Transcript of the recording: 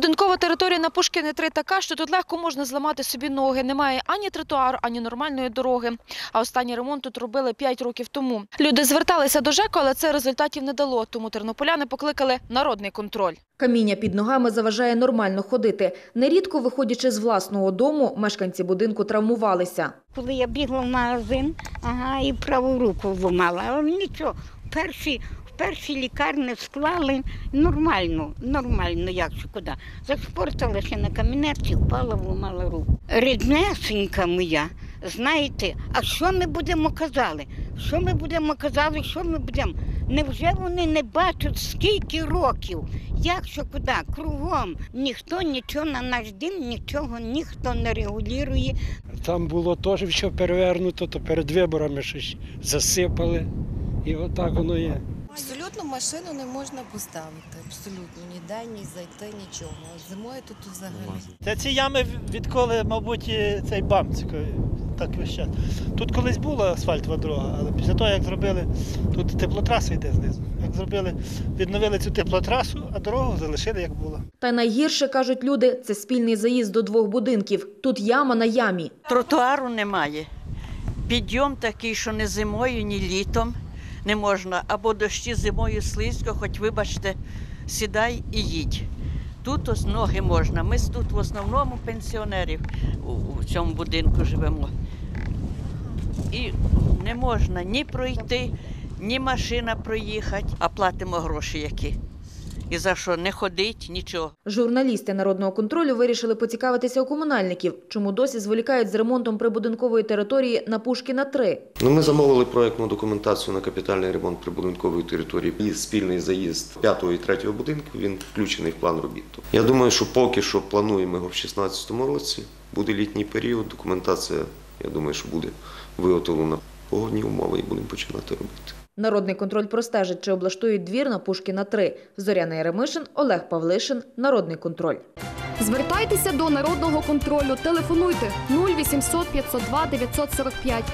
Прибудинкова територія на Пушкіни 3 така, що тут легко можна зламати собі ноги. Немає ані тротуару, ані нормальної дороги. А останній ремонт тут робили 5 років тому. Люди зверталися до ЖЕКу, але це результатів не дало. Тому тернополяни покликали народний контроль. Каміння під ногами заважає нормально ходити. Нерідко, виходячи з власного дому, мешканці будинку травмувалися. Коли я бігла в магазин, ага, і праву руку зламала. Але нічого, в першій лікарні склали нормально, нормально, як що куди. Зашпорталася на камінерці, впала, вламала руку. Ріднесенька моя, знаєте, а що ми будемо казали? Що ми будемо казали, що ми будемо? Невже вони не бачать скільки років? Як що куди? Кругом ніхто нічого на наш дім, нічого ніхто не регулює. Там було теж все перевернуто, то перед виборами щось засипали. І отак воно є. Машину не можна поставити. Абсолютно ніде, ні зайти, нічого. Зимою тут взагалі. Та ці ями відколи, мабуть, цей бамцик, так весь. Тут колись була асфальтова дорога, але після того, як зробили, тут теплотраса йде знизу. Як зробили, відновили цю теплотрасу, а дорогу залишили як було. Та найгірше, кажуть люди, це спільний заїзд до двох будинків. Тут яма на ямі. Тротуару немає. Підйом такий, що не зимою, ні літом не можна. Або дощі зимою слизько, хоч вибачте, сідай і їдь. Тут ось ноги можна. Ми тут в основному пенсіонерів у, цьому будинку живемо. І не можна ні пройти, ні машина проїхати, а платимо гроші які. І за що не ходить, нічого. Журналісти народного контролю вирішили поцікавитися у комунальників, чому досі зволікають з ремонтом прибудинкової території на Пушкіна 3. Ну, ми замовили проєктну документацію на капітальний ремонт прибудинкової території і спільний заїзд п'ятого і третього будинку. Він включений в план робіт. Я думаю, що поки що плануємо його в 2016 році. Буде літній період. Документація, я думаю, що буде виготовлена погодні умови і будемо починати робити. Народний контроль простежить, чи облаштують двір на Пушкіна 3. Зоряна Яремишин, Олег Павлишин. Народний контроль. Звертайтеся до народного контролю. Телефонуйте 0800 502 945